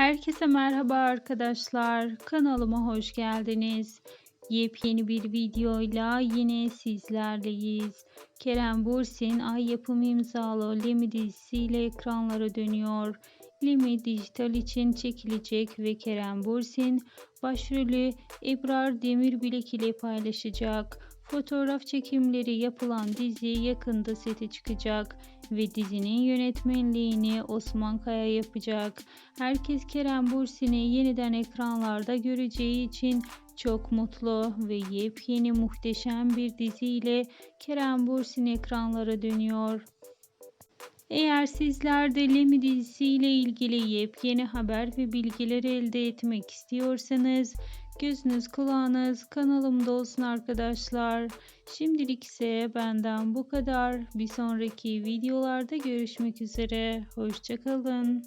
Herkese merhaba arkadaşlar. Kanalıma hoş geldiniz. Yepyeni bir videoyla yine sizlerleyiz. Kerem Bürsin ay yapımı imzalı Lemi dizisiyle ekranlara dönüyor. Lemi dijital için çekilecek ve Kerem Bürsin başrolü Ebrar Demirbilek ile paylaşacak. Fotoğraf çekimleri yapılan dizi yakında sete çıkacak ve dizinin yönetmenliğini Osman Kaya yapacak. Herkes Kerem Bürsin'i yeniden ekranlarda göreceği için çok mutlu ve yepyeni muhteşem bir diziyle Kerem Bürsin ekranlara dönüyor. Eğer sizler de Lemi dizisiyle ilgili yepyeni haber ve bilgiler elde etmek istiyorsanız gözünüz kulağınız kanalımda olsun arkadaşlar. Şimdilik ise benden bu kadar. Bir sonraki videolarda görüşmek üzere. Hoşçakalın.